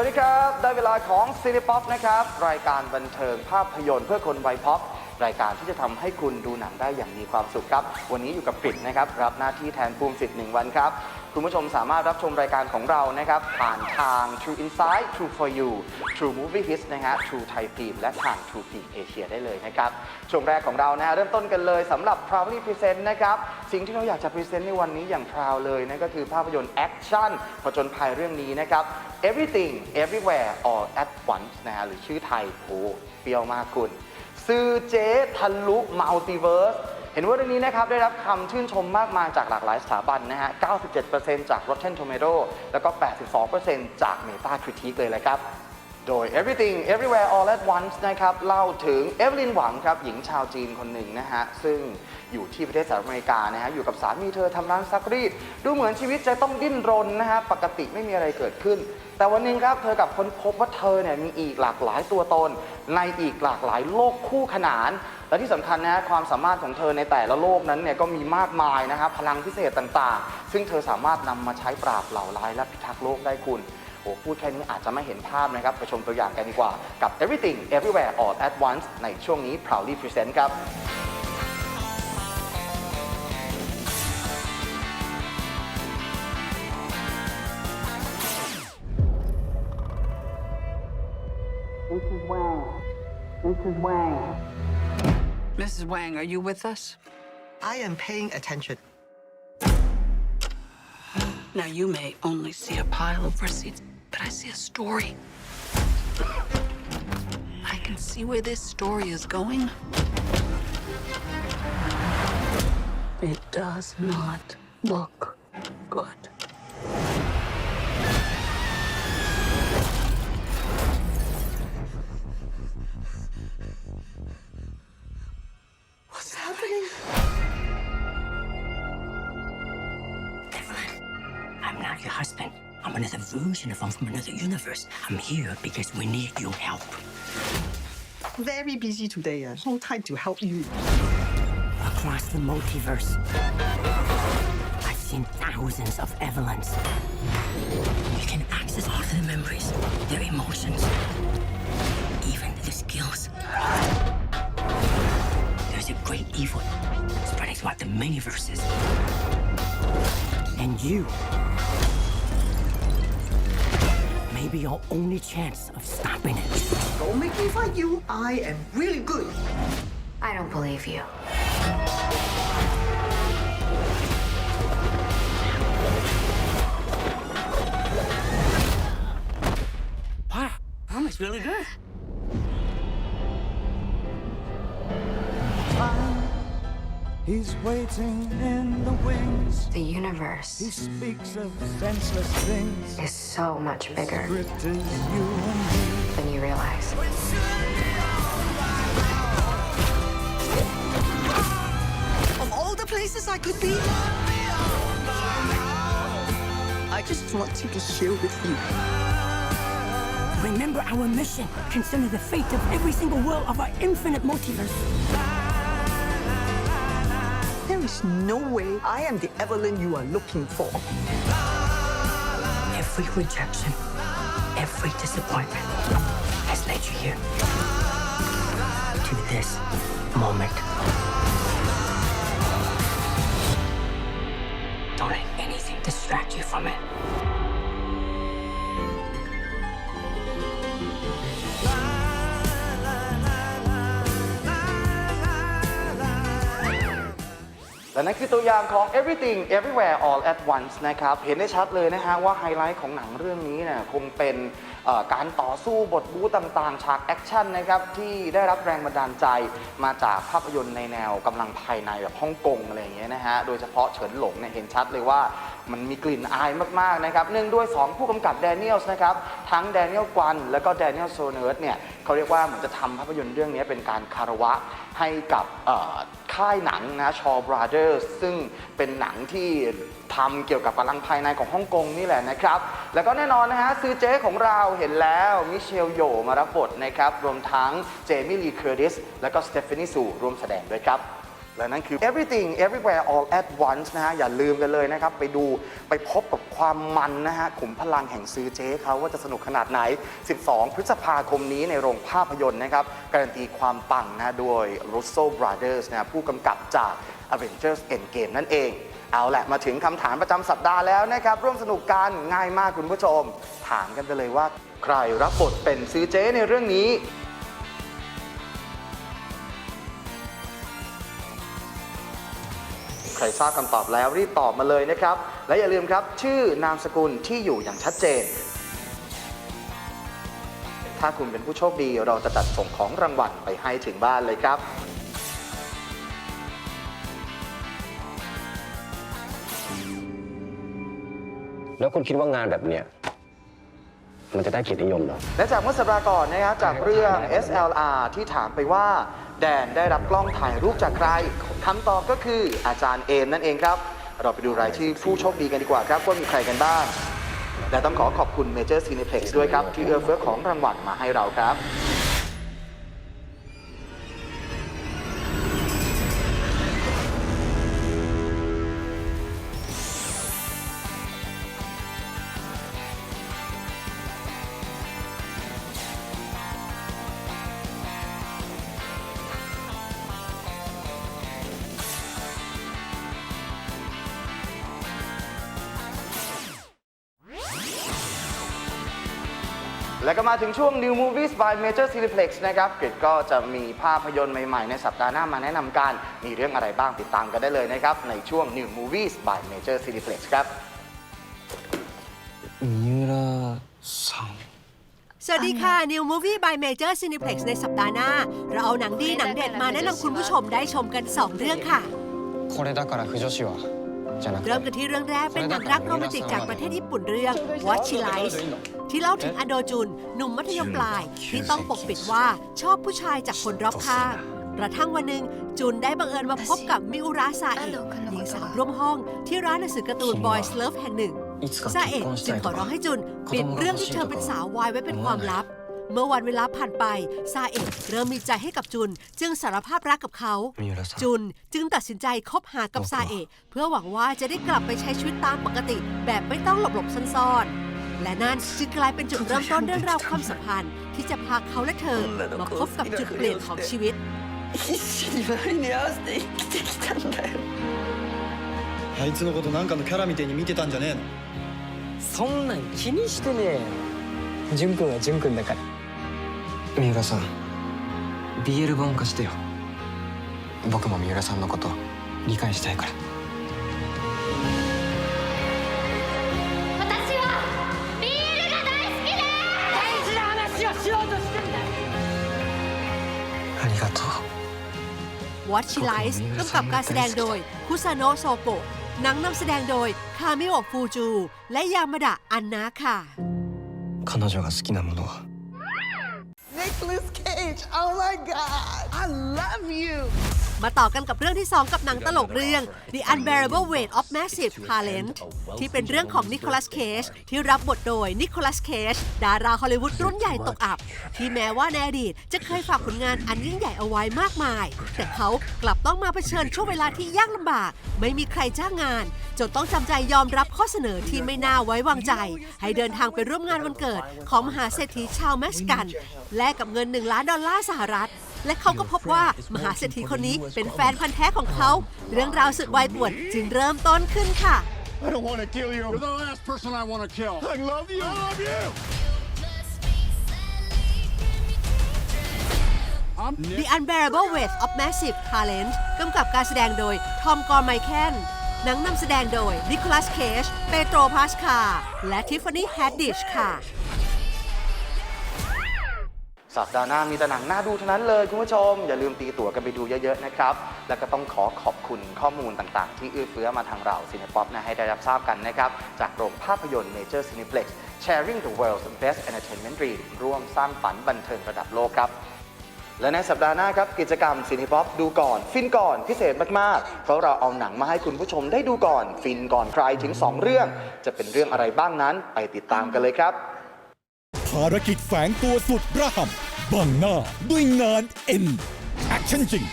วัสดีครับ ได้เวลาของซีรีป๊อปนะครับ รายการบันเทิงภาพยนตร์เพื่อคนวัยพ็อปรายการที่จะทำให้คุณดูหนังได้อย่างมีความสุขครับ วันนี้อยู่กับกริดนะครับ รับหน้าที่แทนภูมิสิทธิ์หนึ่งวันครับ คุณผู้ชมสามารถรับชมรายการของเรานะครับ ผ่านทาง True Insight True for You True Movie Hits นะฮะ True Thai Film และทาง True Film Asia ได้เลยนะครับช่วงแรกของเรานะฮะเริ่มต้นกันเลยสำหรับ Proudly Present นะครับ สิ่งที่เราอยากจะ present ในวันนี้อย่าง proud เลยนั่นก็คือภาพยนตร์แอคชั่นผจญภัยเรื่องนี้นะครับ Everything Everywhere All at Once นะฮะหรือชื่อไทยโอ้เปรี้ยวมากคุณซื้อเจ๊ทะลุมัลติเวิร์ส ห็นว่าเรื่องนี้นะครับได้รับคำชื่นชมมากมายจากหลากหลายสถาบันนะฮะ 97%จาก Rotten Tomato แล้วก็ 82%จาก Metacritic เลยแหละครับ โดย Everything Everywhere All at Once นะครับเล่าถึงเอเวลินหวังครับหญิงชาวจีนคนหนึ่งนะฮะ ซึ่งอยู่ที่ประเทศสหรัฐอเมริกานะฮะอยู่กับสามีเธอทำร้านซักรีด ดูเหมือนชีวิตจะต้องดิ้นรนนะฮะ ปกติไม่มีอะไรเกิดขึ้น แต่วันหนึงครับเธอกับค้นพบว่าเธอเนี่ยมีอีกหลากหลายตัวตน ในอีกหลากหลายโลกคู่ขนาน และที่สำคัญนะฮะความสามารถของเธอในแต่ละโลกนั้นเนี่ยก็มีมากมายนะครับพลังพิเศษต่างๆ ซึ่งเธอสามารถนำมาใช้ปราบเหล่าร้ายและพิทักษ์โลกได้คุณโอ้พูดแค่นี้อาจจะไม่เห็นภาพนะครับ ไปชมตัวอย่างกันดีกว่ากับ Everything Everywhere All at Once ในช่วงนี้ Proudly Present ครับ Mrs. Wang. Mrs. Wang. Mrs. Wang, are you with us? I am paying attention. Now, you may only see a pile of receipts, but I see a story. I can see where this story is going. It does not look good. Not your husband. I'm another version of him from another universe. I'm here because we need your help. Very busy today. Uh, no time to help you. Across the multiverse, I've seen thousands of Evelyns. You can access all of their memories, their emotions, even their skills. There's a great evil spreading throughout the many verses. And you may be our only chance of stopping it. Don't make me fight you. I am really good. I don't believe you. Wow, that was really good. He's waiting in the wings. The universe. He universe speaks of senseless things. is so much bigger you and me. than you realize. Of all the places I could be, I just want to be here with you. Remember our mission. Consider the fate of every single world of our infinite multiverse. Is no way I am the Evelyn you are looking for. Every rejection, every disappointment has led you here. To this moment. Don't let anything distract you from it. และนั่นคือตัวอย่างของ Everything Everywhere All at Once นะครับ เห็นได้ชัดเลยนะฮะว่าไฮไลท์ของหนังเรื่องนี้เนี่ยคงเป็นการต่อสู้บทบู๊ต่างๆ ฉากแอคชั่นนะครับที่ได้รับแรงบันดาลใจมาจากภาพยนตร์ในแนวกำลังภายในแบบฮ่องกงอะไรอย่างเงี้ยนะฮะ โดยเฉพาะเฉินหลงเนี่ยเห็นชัดเลยว่ามันมีกลิ่นอายมากๆนะครับ เนื่องด้วย 2 ผู้กำกับแดเนียลส์นะครับ ทั้งแดเนียลกวัน แล้วก็แดเนียลโซเนิร์ดเนี่ยเขาเรียกว่าเหมือนจะทำภาพยนตร์เรื่องนี้เป็นการคารวะ ให้กับค่ายหนังนะชอบราเดอร์ซึ่งเป็นหนังที่ทำเกี่ยวกับพลังภายในของฮ่องกงนี่แหละนะครับ แล้วก็แน่นอนนะฮะซื้อเจ๊ของเราเห็นแล้วมิเชลโยมารับบทนะครับ รวมทั้งเจมี่ลีเคอร์ดิส และก็สเตฟานีสูร่วมแสดงด้วยครับ และนั่นคือ everything everywhere all at once นะฮะ อย่าลืมกันเลยนะครับ ไปดูไปพบกับความมันนะฮะขุมพลังแห่งซื้อเจ๊เขาว่าจะสนุกขนาดไหน 12 พฤษภาคมนี้ในโรงภาพยนตร์นะครับ การันตีความปังนะโดย Russo Brothers นะผู้กำกับจาก Avengers Endgame นั่นเอง เอาแหละมาถึงคำถามประจำสัปดาห์แล้วนะครับ ร่วมสนุกกันง่ายมากคุณผู้ชม ถามกันไปเลยว่า ใครรับบทเป็นซื้อเจ๊ในเรื่องนี้ ใครทราบคำตอบแล้วรีบตอบมาเลยนะครับ และอย่าลืมครับ ชื่อนามสกุลที่อยู่อย่างชัดเจน ถ้าคุณเป็นผู้โชคดีเราจะจัดส่งของรางวัลไปให้ถึงบ้านเลยครับแล้วคุณคิดว่างานแบบเนี้ยมันจะได้เกียรตินิยมเหรอ และจากเมื่อสัปดาห์ก่อนนะครับจากเรื่อง SLR ที่ถามไปว่า แดนได้รับกล้องถ่ายรูปจากใคร คำตอบก็คืออาจารย์เอมนั่นเองครับ เราไปดูรายชื่อผู้โชคดีกันดีกว่าครับว่ามีใครกันบ้าง และต้องขอขอบคุณ Major Cineplex ด้วยครับ ที่เอื้อเฟื้อของรางวัลมาให้เราครับ มาถึงช่วง New Movies by Major Cineplex นะครับกริดก็จะมีภาพยนตร์ใหม่ ๆ ในสัปดาห์หน้ามาแนะนำกัน มีเรื่องอะไรบ้างติดตามกันได้เลยนะครับ ในช่วง New Movies by Major Cineplex ครับ 三浦さん สวัสดีค่ะ New Movie by Major Cineplex ในสัปดาห์หน้า เราเอาหนังดีหนังเด็ดมาแนะนำคุณผู้ชมได้ชมกัน 2 เรื่องค่ะ これだから不女子はじゃなく เริ่มกันที่เรื่องแรกเป็นหนังรักโรแมนติกจากประเทศญี่ปุ่นเรื่อง What She Likes ที่เล่าถึงอโดจุน หนุ่มมัธยมปลาย ที่ต้องปกปิดว่าชอบผู้ชายจากคนรอบข้างกระทั่งวันหนึ่งจุนได้บังเอิญมาพบกับมิอุราซาเอะหญิงสาวร่วมห้องที่ร้านหนังสือการ์ตูน Boys Love แห่งหนึ่งซาเอะจึงขอร้องให้จุนปิดเรื่องที่เธอเป็นสาววายไว้เป็นความลับ เมื่อวันเวลาผ่านไปซาเอะเริ่มมีใจให้กับจุน จึงสารภาพรักกับเขา 三浦さん จุนจึงตัดสินใจคบหากับซาเอะเพื่อหวังว่าจะได้กลับไปใช้ชีวิตตามปกติ แบบไม่ต้องหลบหลบๆซ่อนๆ และนั่นจึงกลายเป็นจุดเริ่มต้นเรื่องราวความสัมพันธ์ ที่จะพาเขาและเธอมาพบกับจุดเปลี่ยนของชีวิต 必死に周りに合わせて生きてきたんだよあいつのことなんかのキャラみてえに見てたんじゃねえのそんなん気にしてねえよ淳君は淳君だから 三浦さん BL 本化してよ僕も三浦さんのこと理解したいからありがとう What She Likes กำกับการแสดงโดย คุซาโนะโซโกะหนังนำแสดงโดย คามิโอะฟูจู และยามาดะอันนะค่ะ 彼女が好きなものは Nicholas Cage. Oh my god. I love you มาต่อกันกับเรื่องที่ 2 กับหนังตลกเรื่อง The Unbearable Weight of Massive Talent ที่เป็นเรื่องของนิโคลัสเคจที่รับบทโดยนิโคลัสเคจดาราฮอลลีวูดรุ่นใหญ่ตกอับ ที่แม้ว่าในอดีตจะเคยฝากผลงานอันยิ่งใหญ่เอาไว้มากมาย แต่เขากลับต้องมาเผชิญช่วงเวลาที่ยากลำบาก ไม่มีใครจ้างงาน จนต้องจำใจยอมรับข้อเสนอที่ไม่น่าไว้วางใจ ให้เดินทางไปร่วมงานวันเกิด ของมหาเศรษฐีชาวเม็กซิกัน แลกกับเงิน 1 ล้านดอลลาร์สหรัฐและเขาก็พบว่ามหาเศรษฐีคนนี้เป็นแฟนพันธ์แท้ของเขา เรื่องราวสุดวายป่วนจึงเริ่มต้นขึ้นค่ะ I don't want to kill you. You're the last person I want to kill. I love you. I love you. I'm The Unbearable Weight of Massive Talent กำกับการแสดงโดย ทอม กอร์ไมเคนหนังนำแสดงโดย นิโคลัส เคจ เปโตร พาสคา และทิฟฟานี่ แฮดดิช ค่ะ สัปดาห์หน้ามีแต่หนังน่าดูเท่านั้นเลยคุณผู้ชม อย่าลืมตีตั๋วกันไปดูเยอะๆนะครับ แล้วก็ต้องขอขอบคุณข้อมูลต่างๆ ที่เอื้อเฟื้อมาทางเราซีนป๊อปนะให้ได้รับทราบกันนะครับ จากโรงภาพยนตร์ Major Cineplex Sharing the World's Best Entertainment Dream ร่วมสร้างฝันบันเทิงระดับโลกครับและในสัปดาห์หน้าครับกิจกรรมซีนิป๊อปดูก่อน ฟินก่อนพิเศษมากๆ เพราะเราเอาหนังมาให้คุณผู้ชมได้ดูก่อน ฟินก่อนใครถึง 2 เรื่อง จะเป็นเรื่องอะไรบ้างนั้นไปติดตามกันเลยครับ ภารกิจแฝงตัวสุดระห่ำบังหน้าด้วยงานเอ็นแอคชั่นจริง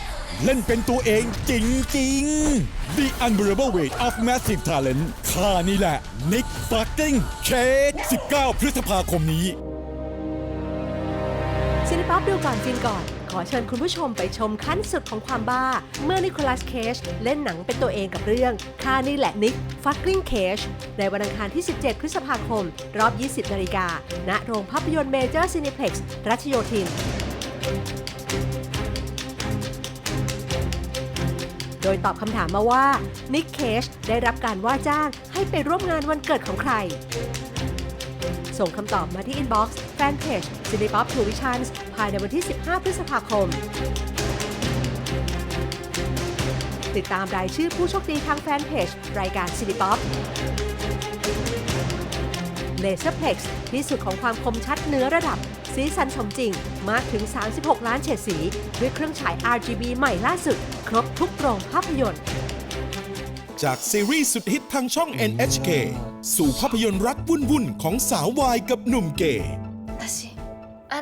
เล่นเป็นตัวเองจริงๆ The Unbearable Weight of Massive Talent ค่านี่แหละ Nick Fucking c a s 19 พฤษภาคมนี้ซินิป๊อปดูก่อนฟินก่อน ขอเชิญคุณผู้ชมไปชมขั้นสุดของความบ้า เมื่อนิโคลัสเคชเล่นหนังเป็นตัวเองกับเรื่องค่านี่แหละนิกฟักกิ้งเคชในวันอังคารที่ 17 พฤษภาคม รอบ 20 นาฬิกา ณ โรงภาพยนตร์เมเจอร์ซีนิเพล็กซ์รัชโยธิน โดยตอบคำถามมาว่า นิกเคชได้รับการว่าจ้างให้ไปร่วมงานวันเกิดของใคร ส่งคำตอบมาที่อินบ็อกซ์ แฟนเพจ c i n e p o p t o Visions ภายในวันที่ 15 พฤษภาคม ติดตามรายชื่อผู้โชคดีทางแฟนเพจ รายการ c i n e p o p Laserplex ที่สุดของความคมชัดเนื้อระดับ สีสันสมจริง มากถึง 36 ล้านเฉดสี ด้วยเครื่องฉาย RGB ใหม่ล่าสุด ครบทุกโรงภาพยนตร์ จากซีรีส์สุดฮิตทางช่อง NHK สู่ภาพยนตร์รักวุ่นๆของสาววายกับหนุ่มเกย์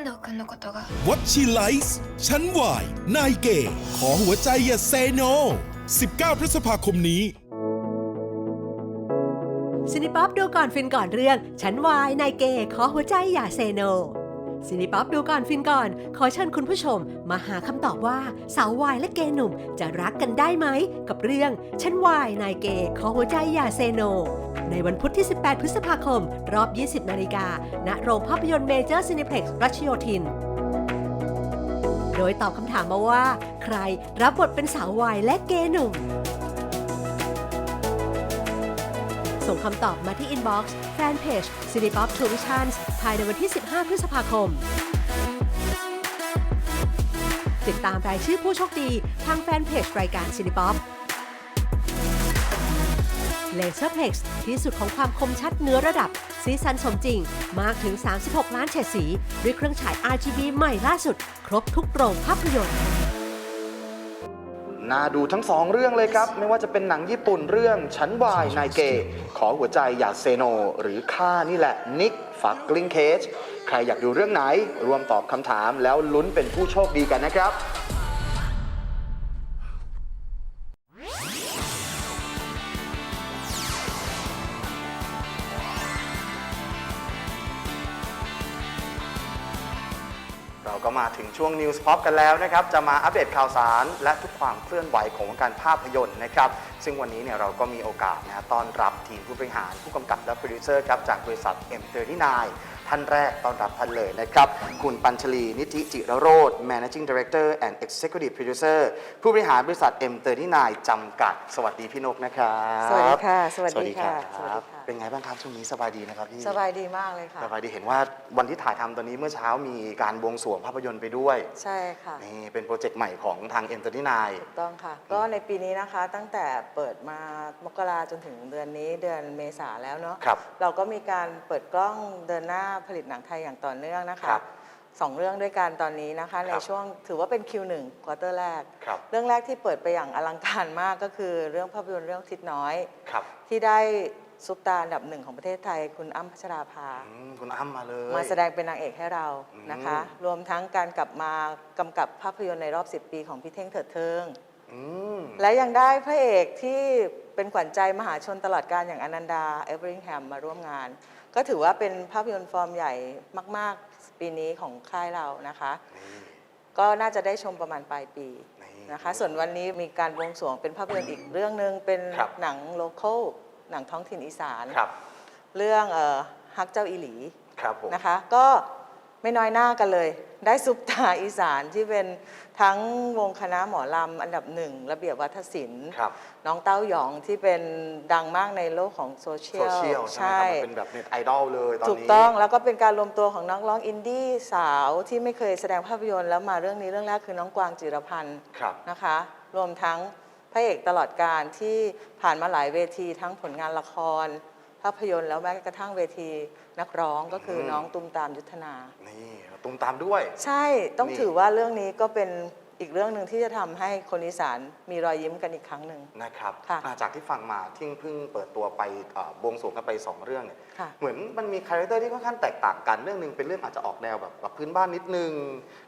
安藤君のことが What She Likes ฉันวายนายเกย์ขอหัวใจอย่าเซโน 19 พฤษภาคมนี้ ซินิป๊อปดูก่อนฟินก่อนเรื่อง ฉันวายนายเกย์ขอหัวใจอย่าเซโน ซินิป๊อปดูก่อนฟินก่อน ขอเชิญคุณผู้ชม มาหาคำตอบว่า สาววายและเกย์หนุ่มจะรักกันได้ไหม กับเรื่องฉันวายนายเกย์ขอหัวใจอย่าเซโน ในวันพุธที่ 18 พฤษภาคม รอบ 20 นาฬิกาณโรงภาพยนตร์เมเจอร์ซินิเพล็กซ์รัชโยธิน โดยตอบคำถามมาว่า ใครรับบทเป็นสาววายและเกย์หนุ่ม ส่งคำตอบมาที่อินบ็อกซ์แฟนเพจ c i n e p o p t o Visions ภายในวันที่ 15 พฤษภาคม ติดตามรายชื่อผู้โชคดีทางแฟนเพจรายการ c i n e p o p Laserplex ที่สุดของความคมชัดเนื้อระดับ สีสันสมจริง มากถึง 36 ล้านเฉดสี ด้วยเครื่องฉาย RGB ใหม่ล่าสุด ครบทุกโรงภาพยนตร์ น่าดูทั้งสองเรื่องเลยครับ ไม่ว่าจะเป็นหนังญี่ปุ่นเรื่องฉันวายนายเกย์ขอหัวใจอย่าเซโน หรือค่านี่แหละนิกฟักกลิงเคจใครอยากดูเรื่องไหนรวมตอบคำถามแล้วลุ้นเป็นผู้โชคดีกันนะครับ ช่วง News Pop กันแล้วนะครับจะมาอัปเดตข่าวสาร และทุกความเคลื่อนไหวของวงการภาพยนตร์นะครับซึ่งวันนี้เนี่ยเราก็มีโอกาสนะฮะต้อนรับทีมผู้บริหารผู้กำกับและโปรดิวเซอร์ครับจากบริษัท M39 ท่านแรกต้อนรับท่านเลยนะครับ คุณปัญชลี นิติจิรโรธ Managing Director and Executive Producer ผู้บริหารบริษัท M39 จำกัด สวัสดีพี่นกนะครับ สวัสดีค่ะ สวัสดีสวัสดีคค่ะรับสวัสดีค่ะเป็นไงบ้างครับช่วงนี้สบายดีนะครับพี่สบายดีมากเลยค่ะ สบายดีเห็นว่าวันที่ถ่ายทำตอนนี้เมื่อเช้ามีการบวงสรวงภาพยนตร์ไปด้วยใช่ค่ะนี่เป็นโปรเจกต์ใหม่ของทางเอ็นเตอร์ที่นายถูกต้องค่ะ ก็ในปีนี้นะคะตั้งแต่เปิดมามกราจนถึงเดือนนี้เดือนเมษาแล้วเนาะครับ เราก็มีการเปิดกล้องเดินหน้าผลิตหนังไทยอย่างต่อเนื่องนะคะครับสองเรื่องด้วยกันตอนนี้นะคะ ในครับช่วงถือว่าเป็นคิวหนึ่งควอเตอร์แรก ครับ เรื่องแรกที่เปิดไปอย่างอลังการมากก็คือเรื่องภาพยนตร์เรื่องทิศน้อย ครับ ที่ได้ ซุปตาร์อันดับหนึ่งของประเทศไทย คุณอ้ำพัชราภา อืมคุณอ้ำมาเลย มาแสดงเป็นนางเอกให้เรานะคะอืมรวมทั้งการกลับมากำกับภาพยนตร์ในรอบ 10 ปีของพี่เท่งเถิดเทิง อืมและยังได้พระเอกที่เป็นขวัญใจมหาชนตลอดการอย่างอนันดาเอเวอริงแฮมมาร่วมงาน ก็ถือว่าเป็นภาพยนตร์ฟอร์มใหญ่มาก ๆ ปีนี้ของค่ายเรานะคะ ก็น่าจะได้ชมประมาณปลายปีนี่ นะคะ ส่วนวันนี้มีการบวงสรวงเป็นภาพยนตร์อีกเรื่องหนึ่งเป็นครับ หนังโลเคอล หนังท้องถิ่นอีสาน ครับ เรื่องเอ่อฮักเจ้าอีหลีครับผม นะคะ ก็ไม่น้อยหน้ากันเลย ได้ซุปตาอีสานที่เป็นทั้งวงคณะหมอลำอันดับหนึ่งระเบียบวัฒศิลป์ ครับ น้องเต้าหยองที่เป็นดังมากในโลกของโซเชีโซยลเชียลใช่ไหมครับมันเป็นแบบเน็ตไอดอลเลยตอนนี้ ถูกต้องแล้วก็เป็นการรวมตัวของนักร้องอินดี้สาวที่ไม่เคยแสดงภาพยนตร์แล้วมาเรื่องนี้เรื่องแรกคือน้องกวางจิรพันธ์ครับ นะคะ รวมทั้ง พระเอกตลอดการที่ผ่านมาหลายเวทีทั้งผลงานละคร ภาพยนตร์แล้วแม้กระทั่งเวทีนักร้องก็คือน้องตุ้มตามยุทธนา นี่ตุ้มตามด้วย ใช่ต้องนี่ ถือว่าเรื่องนี้ก็เป็น อีกเรื่องหนึ่งที่จะทำให้คนอีสานมีรอยยิ้มกันอีกครั้งหนึ่งนะครับค่ะอ่าจากที่ฟังมาที่เพิ่งเปิดตัวไปเอ่อบวงสรวงกันไปสองเรื่องเนี่ยค่ะเหมือนมันมีคาแรคเตอร์ที่ค่อนข้างแตกต่างกันเรื่องหนึ่งเป็นเรื่องอาจจะออกแนวแบบแบบพื้นบ้านนิดนึง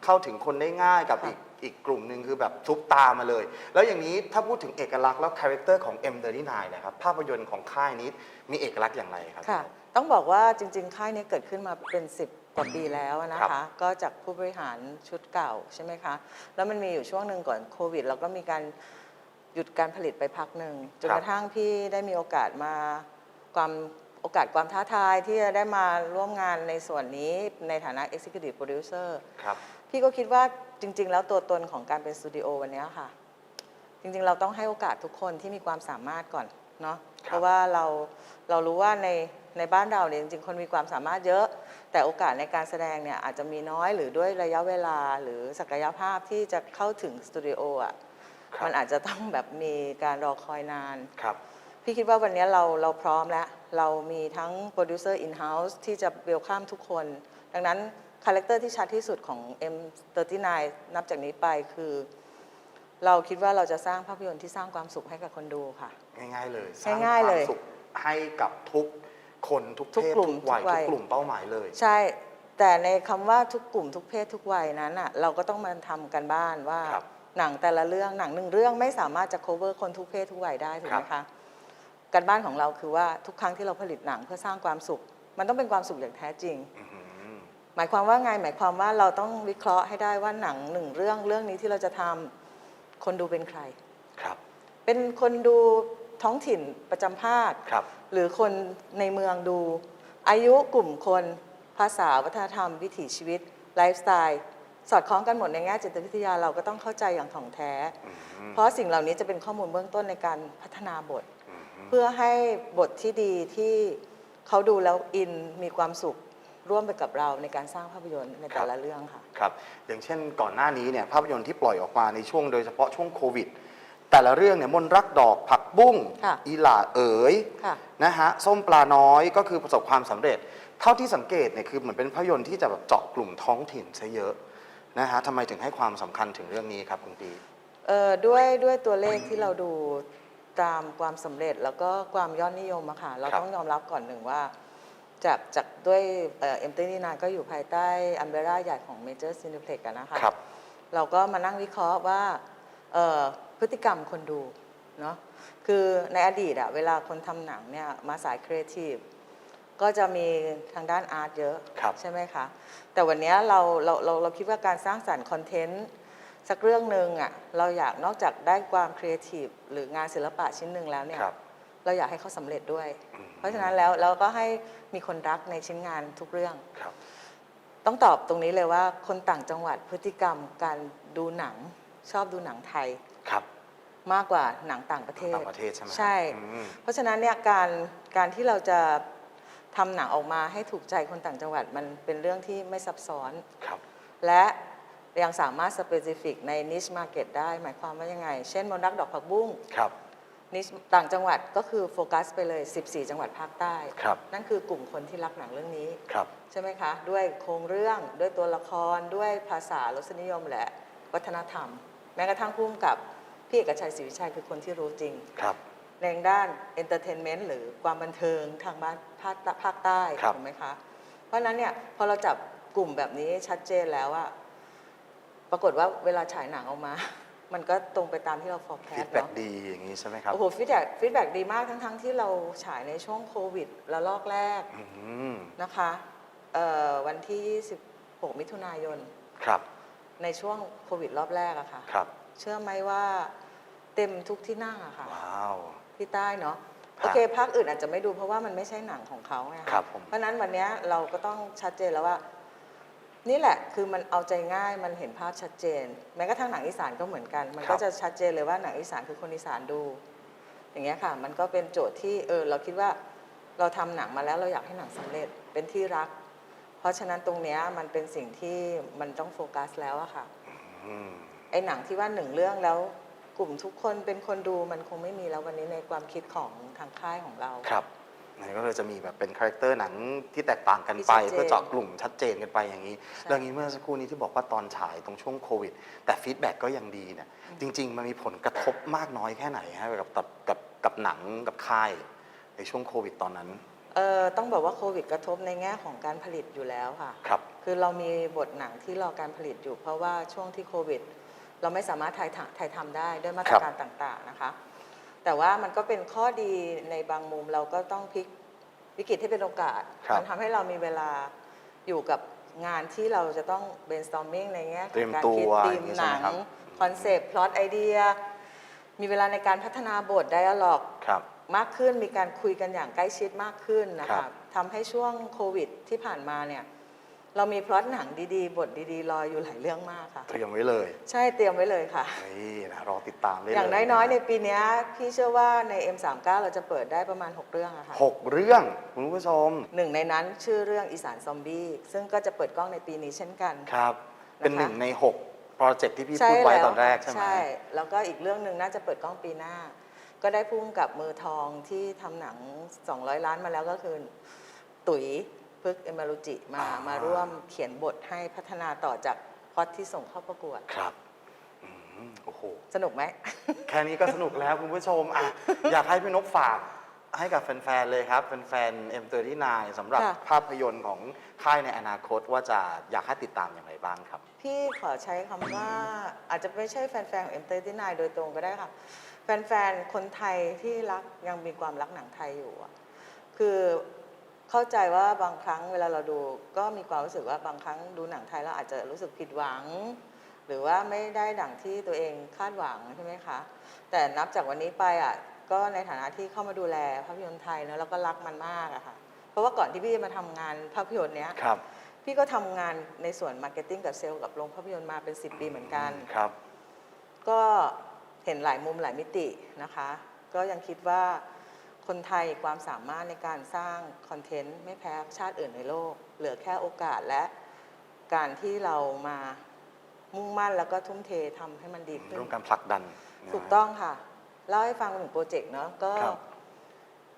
เข้าถึงคนได้ง่ายกับอีกอีกกลุ่มหนึ่งคือแบบซุปตามาเลย แล้วอย่างนี้ถ้าพูดถึงเอกลักษณ์แล้วคาแรคเตอร์ของ M39 นะครับภาพยนตร์ของค่ายนี้มีเอกลักษณ์อย่างไรครับค่ะต้องบอกว่าจริง ๆ ค่ายนี้เกิดขึ้นมาเป็น 10 กว่าปีแล้วนะครัคะ บ ก็จากผู้บริหารชุดเก่าใช่ไหมคะ แล้วมันมีอยู่ช่วงหนึ่งก่อนโควิด เราก็มีการหยุดการผลิตไปพักหนึ่งจนครับกระทั่งพี่ได้มีโอกาสมาความโอกาสความท้าทายที่จะได้มาร่วมงานในส่วนนี้ในฐานะ Executive Producer ครับ พี่ก็คิดว่าจริง ๆ แล้วตัวตนของการเป็นสตูดิโอวันเนี้ยค่ะ จริง ๆ เราต้องให้โอกาสทุกคนที่มีความสามารถก่อนเนาะครับ เพราะว่าเราเรารู้ว่าใน ในบ้านเราเนี่ยจริงๆ คนมีความสามารถเยอะ แต่โอกาสในการแสดงเนี่ยอาจจะมีน้อยหรือด้วยระยะเวลาหรือศักยภาพที่จะเข้าถึงสตูดิโออะครับมันอาจจะต้องแบบมีการรอคอยนานครับพี่คิดว่าวันนี้เราเราพร้อมแล้ว เรามีทั้งโปรดิวเซอร์อินเฮ้าส์ที่จะเวลข้ามทุกคน ดังนั้นคาแรคเตอร์ที่ชัดที่สุดของ M39 นับจากนี้ไปคือ เราคิดว่าเราจะสร้างภาพยนตร์ที่สร้างความสุขให้กับคนดูค่ะ ง่ายๆเลยสง่ายๆเลยควมสุขให้กับทุก คนทุกทุกเพศกลุ่มทุกวัยทุกวัทุยกกลุ่มเป้าหมายเลย ใช่ แต่ในคำว่าทุกกลุ่มทุกเพศทุกวัยนั้นอะเราก็ต้องมาทำกันบ้านว่า ครับหนังแต่ละเรื่องหนังหนึ่งเรื่องไม่สามารถจะ cover คนทุกเพศทุกวัยได้ถูกไหมครัคะบการบ้านของเราคือว่าทุกครั้งที่เราผลิตหนังเพื่อสร้างความสุข มันต้องเป็นความสุขอย่างแท้จริง อื้อหือหมายความว่าไงหมายความว่าเราต้องวิเคราะห์ให้ได้ว่าหนังหนึ่งเรื่องเรื่องนี้ที่เราจะทำคนดูเป็นใคร ครับ เป็นคนดู ท้องถิ่นประจำภาค ครับ หรือคนในเมืองดู อายุกลุ่มคนภาษาวัฒนธรรม วิถีชีวิต ไลฟ์สไตล์ สอดคล้องกันหมดในแง่จิตวิทยาเราก็ต้องเข้าใจอย่างถ่องแท้ เพราะสิ่งเหล่านี้จะเป็นข้อมูลเบื้องต้นในการพัฒนาบท เพื่อให้บทที่ดีที่เขาดูแล้วอินมีความสุขร่วมไปกับเราในการสร้างภาพยนตร์ในแต่ละเรื่องค่ะ ครับ อย่างเช่นก่อนหน้านี้เนี่ยภาพยนตร์ที่ปล่อยออกมาในช่วงโดยเฉพาะช่วงโควิด แต่ละเรื่องเนี่ยมนต์รักดอกผักบุ้งค่ะอีหล่าเอ๋ยค่ะ นะฮะส้มปลาน้อยก็คือประสบความสำเร็จ เท่าที่สังเกตเนี่ยคือเหมือนเป็นภาพยนตร์ที่จะแบบเจาะกลุ่มท้องถิ่นซะเยอะนะฮะทำไมถึงให้ความสำคัญถึงเรื่องนี้ครับคุณตีเอ่อด้วยด้วยตัวเลขที่เราดูตามความสำเร็จแล้วก็ความยอดนิยมอะค่ะเราครับต้องยอมรับก่อนหนึ่งว่า จากจากด้วยเอ็มเตอร์นีนาก็อยู่ภายใต้อัมเบร่าใหญ่ของเมเจอร์ซีนิเพล็กนะคะ ครับ เราก็มานั่งวิเคราะห์ว่าเอ่อ พฤติกรรมคนดูเนาะคือในอดีตอะเวลาคนทำหนังเนี่ยมาสายครีเอทีฟก็จะมีทางด้านอาร์ตเยอะครับใช่ไหมคะ แต่วันเนี้ยเราเราเราเราคิดว่าการสร้างสรรค์คอนเทนต์สักเรื่องหนึ่งอะเราอยากนอกจากได้ความครีเอทีฟหรืองานศิลปะชิ้นหนึ่งแล้วเนี่ยครับเราอยากให้เขาสำเร็จด้วยอืมเพราะฉะนั้นแล้วเราก็ให้มีคนรักในชิ้นงานทุกเรื่องครับต้องตอบตรงนี้เลยว่าคนต่างจังหวัดพฤติกรรมการดูหนังชอบดูหนังไทย ครับ มากกว่าหนังต่างประเทศ ต่างประเทศใช่ไหมใช่ อืม เพราะฉะนั้นเนี่ยการการที่เราจะทำหนังออกมาให้ถูกใจคนต่างจังหวัดมันเป็นเรื่องที่ไม่ซับซ้อน ครับ และยังสามารถสเปซิฟิกในนิชมาร์เก็ตได้ หมายความว่ายังไง เช่นมนต์รักดอกผักบุ้ง ครับนิชต่างจังหวัดก็คือโฟกัสไปเลย 14 จังหวัดภาคใต้ ครับ นั่นคือกลุ่มคนที่รักหนังเรื่องนี้ ครับ ใช่ไหมคะ ด้วยโครงเรื่องด้วยตัวละครด้วยภาษารสนิยมและวัฒนธรรม แม้กระทั่งพุ่มกับ พี่เอกชัยศรีวิชัยคือคนที่รู้จริง ครับ ในด้านเอนเตอร์เทนเมนต์หรือความบันเทิงทางบ้านภาคภาคใต้ครับ ถูกไหมคะ เพราะฉะนั้นเนี่ยพอเราจับกลุ่มแบบนี้ชัดเจนแล้วอะปรากฏว่าเวลาฉายหนังออกมา มันก็ตรงไปตามที่เราฟี forecast ดแบ็กเนาะ ดีอย่างนี้ใช่ไหมครับโอ้โหฟีดแบ็กฟีดแบ็กดีมากทั้งๆที่เราฉายในช่วงโควิดระลอกแรกอืมนะคะเอ่อวันที่26มิถุนายน ครับในช่วงโควิดรอบแรกอะค่ะ ครับ เชื่อไหมว่าเต็มทุกที่นั่งอะค่ะว้าว ที่ใต้เนาะครับโอเคภาคอื่นอาจจะไม่ดูเพราะว่ามันไม่ใช่หนังของเขาไงะครับผม เพราะฉะนั้นวันเนี้ยเราก็ต้องชัดเจนแล้วว่า นี่แหละคือมันเอาใจง่ายมันเห็นภาพชัดเจน แม้กระทั่งหนังอีสานก็เหมือนกัน มันก็จะชัดเจนเลยว่าหนังอีสานคือคนอีสานดู อย่างเงี้ยค่ะ มันก็เป็นโจทย์ที่เออเราคิดว่าเราทำหนังมาแล้วเราอยากให้หนังสำเร็จเป็นที่รัก เพราะฉะนั้นตรงเนี้ยมันเป็นสิ่งที่มันต้องโฟกัสแล้วอะค่ะ อืม ไอ้หนังที่ว่าหนึ่งเรื่องแล้วกลุ่มทุกคนเป็นคนดูมันคงไม่มีแล้ววันนี้ในความคิดของทางค่ายของเรา ครับนี่ก็เลยจะมีแบบเป็นคาแรคเตอร์หนังที่แตกต่างกันไป ที่ชัดเจนเพื่อเจาะกลุ่มชัดเจนกันไปอย่างนี้เรื่องนี้เมื่อสักครู่นี้ที่บอกว่าตอนฉายตรงช่วงโควิด แต่ฟีดแบ็กก็ยังดีเนี่ยจริง ๆ มันมีผลกระทบมากน้อยแค่ไหนฮะกับกับกับกับหนังกับค่ายในช่วงโควิดตอนนั้น เอ่อต้องบอกว่าโควิดกระทบในแง่ของการผลิตอยู่แล้วค่ะ ครับ คือเรามีบทหนังที่รอการผลิตอยู่เพราะว่าช่วงที่โควิด เราไม่สามารถถ่ายทำถ่ายทำได้ด้วยมาตรการต่างๆนะคะ แต่ว่ามันก็เป็นข้อดีในบางมุมเราก็ต้องพลิกวิกฤตให้เป็นโอกาส ครับมัทำให้เรามีเวลาอยู่กับงานที่เราจะต้อง brainstorming ในแง่ขเตรีอยงมการตัวคิดธีอมย่างนี้หใช่นัไหมงครับ คอนเซปต์พล็อตไอเดีย มีเวลาในการพัฒนาบทไดอะล็อกครับ มากขึ้นมีการคุยกันอย่างใกล้ชิดมากขึ้นนะครัคะบ ทำให้ช่วงโควิดที่ผ่านมาเนี่ย เรามีพล็อตหนังดีๆ บทดีๆ รออยู่หลายเรื่องมากค่ะ เตรียมไว้เลยใช่เตรียมไว้เลยค่ะ นี่นะรอติดตามได้เลยอย่างน้อยๆ ในปีเนี้ยพี่เชื่อว่าใน M39 เราจะเปิดได้ประมาณ 6 เรื่องอะค่ะหกเรื่องคุณผู้ชมหนึ่งในนั้นชื่อเรื่องอีสานซอมบี้ซึ่งก็จะเปิดกล้องในปีนี้เช่นกัน ครับ เป็นนะคะหนึ่งในหกโปรเจกต์ที่พี่พูดไว้ตอนแรกใช่ไหม ใช่แล้วก็อีกเรื่องหนึ่งน่าจะเปิดกล้องปีหน้า ก็ได้พุ่งกับมือทองที่ทำหนัง 200 ล้านมาแล้วก็คือ ตุ๋ย พึกษ์เอมารุจิมาอ่าม มาร่วมเขียนบทให้พัฒนาต่อจากพล็อดที่ส่งเข้าประกวด ครับอืมโอ้โห สนุกไหม แค่นี้ก็สนุกแล้วคุณผู้ชมอะ อยากให้พี่นกฝากให้กับแฟน ๆ เลยครับ แฟนๆ M39 สำหรับค่ะ ภาพยนตร์ของค่ายในอนาคตว่าจะอยากให้ติดตามอย่างไรบ้างครับ พี่ขอใช้คำว่าอาจจะไม่ใช่แฟนๆของ M39 โดยตรงก็ได้ค่ะ แฟนๆ คนไทยที่รักยังมีความรักหนังไทยอยู่อะคือ เข้าใจว่าบางครั้งเวลาเราดูก็มีความรู้สึกว่าบางครั้งดูหนังไทยแล้วอาจจะรู้สึกผิดหวัง หรือว่าไม่ได้ดั่งที่ตัวเองคาดหวังใช่ไหมคะ แต่นับจากวันนี้ไปอะก็ในฐานะที่เข้ามาดูแลภาพยนตร์ไทยเนอะแล้วก็รักมันมากอะค่ะ เพราะว่าก่อนที่พี่จะมาทำงานภาพยนตร์เนี้ยครับพี่ก็ทำงานในส่วนมาร์เก็ตติ้งกับเซลล์กับโรงภาพยนตร์มาเป็น 10 ปีเหมือนกันครับ ก็เห็นหลายมุมหลายมิตินะคะ ก็ยังคิดว่า คนไทยความสามารถในการสร้างคอนเทนต์ไม่แพ้ชาติอื่นในโลก เหลือแค่โอกาสและการที่เรามามุ่งมั่นแล้วก็ทุ่มเททำให้มันดีขึ้นร่วมกันผลักดันนะถูกต้องค่ะ เล่าให้ฟังหนึ่งโปรเจกต์เนาะก็ครับ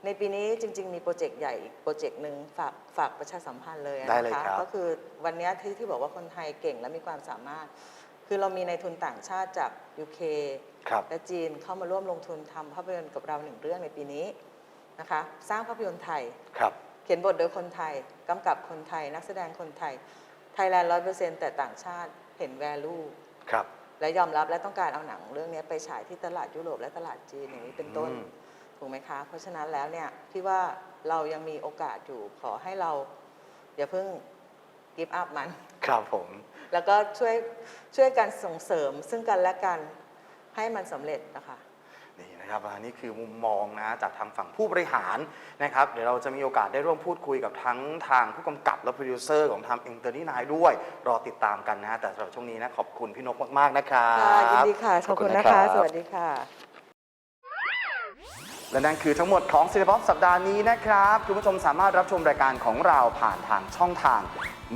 ในปีนี้จริง ๆ มีโปรเจกต์ใหญ่อีกโปรเจกต์หนึ่งฝากฝากประชาสัมพันธ์เลยได้เลยนะคะครับก็คือวันเนี้ยที่ที่บอกว่าคนไทยเก่งและมีความสามารถ คือเรามีในทุนต่างชาติจาก UK ครับและจีนเข้ามาร่วมลงทุนทำภาพยนตร์กับเราหนึ่งเรื่องในปีนี้ นะคะ สร้างภาพยนตร์ไทย ครับ เขียนบทโดยคนไทย กำกับคนไทย นักแสดงคนไทย ไทยแลนด์ร้อยเปอร์เซ็นต์แต่ต่างชาติเห็น value ครับ และยอมรับและต้องการเอาหนังเรื่องนี้ไปฉายที่ตลาดยุโรปและตลาดจีนอย่างนี้เป็นต้น อืม ถูกไหมคะ เพราะฉะนั้นแล้วเนี่ยพี่ว่าเรายังมีโอกาสอยู่ ขอให้เราอย่าเพิ่งกิฟต์อัพมัน ครับผม แล้วก็ช่วยช่วยกันส่งเสริมซึ่งกันและกันให้มันสำเร็จนะคะ นี่นะครับอันนี้คือมุมมองนะจากทางฝั่งผู้บริหารนะครับเดี๋ยวเราจะมีโอกาสได้ร่วมพูดคุยกับทั้งทางผู้กำกับและโปรดิวเซอร์ของทางเอ็นเตอร์นี่นายด้วย รอติดตามกันนะแต่สำหรับช่วงนี้นะขอบคุณพี่นกมากๆนะครับค่ะยินดีค่ะ ขอบคุณนะคะรับสวัสดีค่ะ และนั่นคือทั้งหมดของซีรีส์ป๊อปสัปดาห์นี้นะครับคุณผู้ชมสามารถรับชมรายการของเราผ่านทางช่องทาง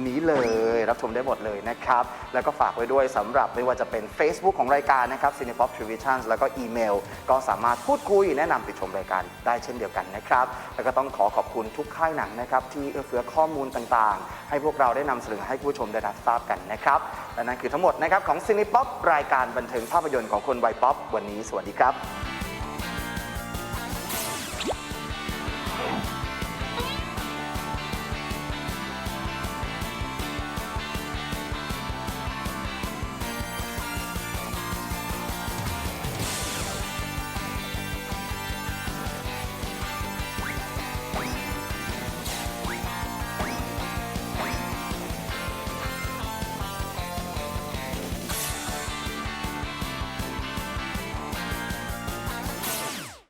นี้เลยรับชมได้หมดเลยนะครับ แล้วก็ฝากไว้ด้วยสำหรับไม่ว่าจะเป็น Facebook ของรายการนะครับ c i n e p o p Televisions แล้วก็อีเมล ก็สามารถพูดคุยแนะนำติดชมรายการได้เช่นเดียวกันนะครับ แล้วก็ต้องขอขอบคุณทุกค่ายหนังนะครับ ที่เอื้อเฟื้อข้อมูลต่างๆ ให้พวกเราได้นำเสนอให้คุณผู้ชมได้รับทราบกันนะครับและนั่นคือทั้งหมดนะครับของ c i n e p o p รายการบันเทิงภาพยนตร์ของคนวัยป๊อปวันนี้สวัสดีครับ